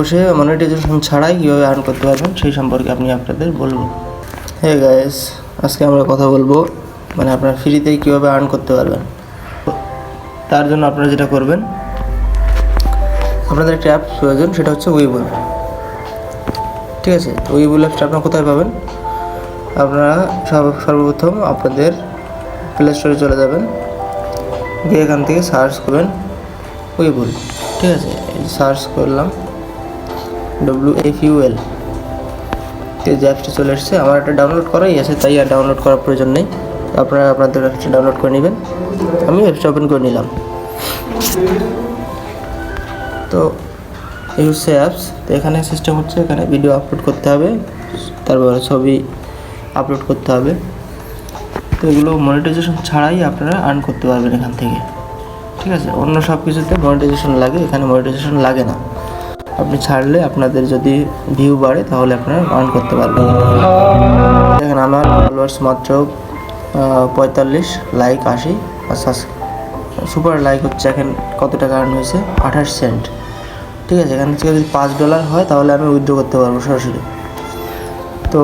বসে মনিটাইজেশন ছাড়াই কীভাবে আর্ন করতে পারবেন, সেই সম্পর্কে আপনি আপনাদের বলব। হ্যাঁ গাইস আজকে আমরা কথা বলব মানে আপনার ফ্রিতেই কীভাবে আর্ন করতে পারবেন। তার জন্য আপনারা যেটা করবেন, আপনাদের একটা অ্যাপ প্রয়োজন, সেটা হচ্ছে উইবল ঠিক আছে? উইবল অ্যাপটা আপনারা কোথায় পাবেন? আপনারা সর্ব- সর্বপ্রথম আপনাদের প্লে স্টোরে চলে যাবেন। গিয়ে এখান থেকে সার্চ করবেন উইবল ঠিক আছে? সার্চ করলাম। ডব্লিউ এফ ইউএল যে অ্যাপসটা চলে এসেছে, আমার একটা ডাউনলোড করাই আছে, তাই আর ডাউনলোড করার প্রয়োজন নেই। আপনারা আপনাদের অ্যাপসটা ডাউনলোড করে নেবেন। আমি অ্যাপসটা ওপেন করে নিলাম। তো, এই হচ্ছে অ্যাপস তো এখানে সিস্টেম হচ্ছে, এখানে ভিডিও আপলোড করতে হবে। তারপরে ছবি আপলোড করতে হবে। তো এগুলো মনিটাইজেশন ছাড়াই আপনারা আর্ন করতে পারবেন এখান থেকে। ঠিক আছে? অন্য সব কিছুতে মনিটাইজেশন লাগে, এখানে মনিটাইজেশন লাগে না। আপনি ছাড়লে আপনাদের যদি ভিউ বাড়ে, তাহলে আপনারা আর্ন করতে পারবেন। দেখেন, আমার ফলোয়ার্স মাত্র পঁয়তাল্লিশ লাইক আশি, আর সুপার লাইক হচ্ছে এখন কত টাকা আর্ন হয়েছে? আঠাশ সেন্ট ঠিক আছে, এখান থেকে যদি পাঁচ ডলার হয়, তাহলে আমি উইথড্র করতে পারব সরাসরি। তো,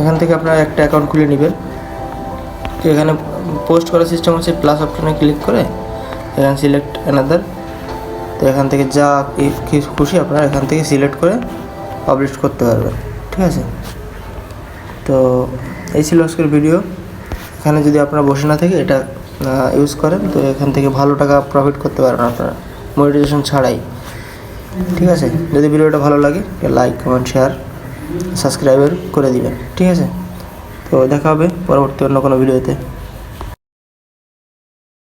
এখান থেকে আপনারা একটা অ্যাকাউন্ট খুলে নেবেন। এখানে পোস্ট করার সিস্টেম হচ্ছে প্লাস অপশনে ক্লিক করে, এখানে সিলেক্ট অ্যানাদার তো এখান থেকে যা খুশি আপনারা এখান থেকে সিলেক্ট করে পাবলিশ করতে পারবেন, ঠিক আছে? তো এই ছিল আজকের ভিডিও এখানে যদি আপনারা বসে না থেকে এটা ইউজ করেন, তো এখান থেকে ভালো টাকা প্রফিট করতে পারবেন আপনারা মনিটাইজেশন ছাড়াই, ঠিক আছে? যদি ভিডিওটা ভালো লাগে লাইক কমেন্ট শেয়ার সাবস্ক্রাইবার করে দিবেন, ঠিক আছে? তো দেখা হবে পরবর্তী অন্য কোনো ভিডিওতে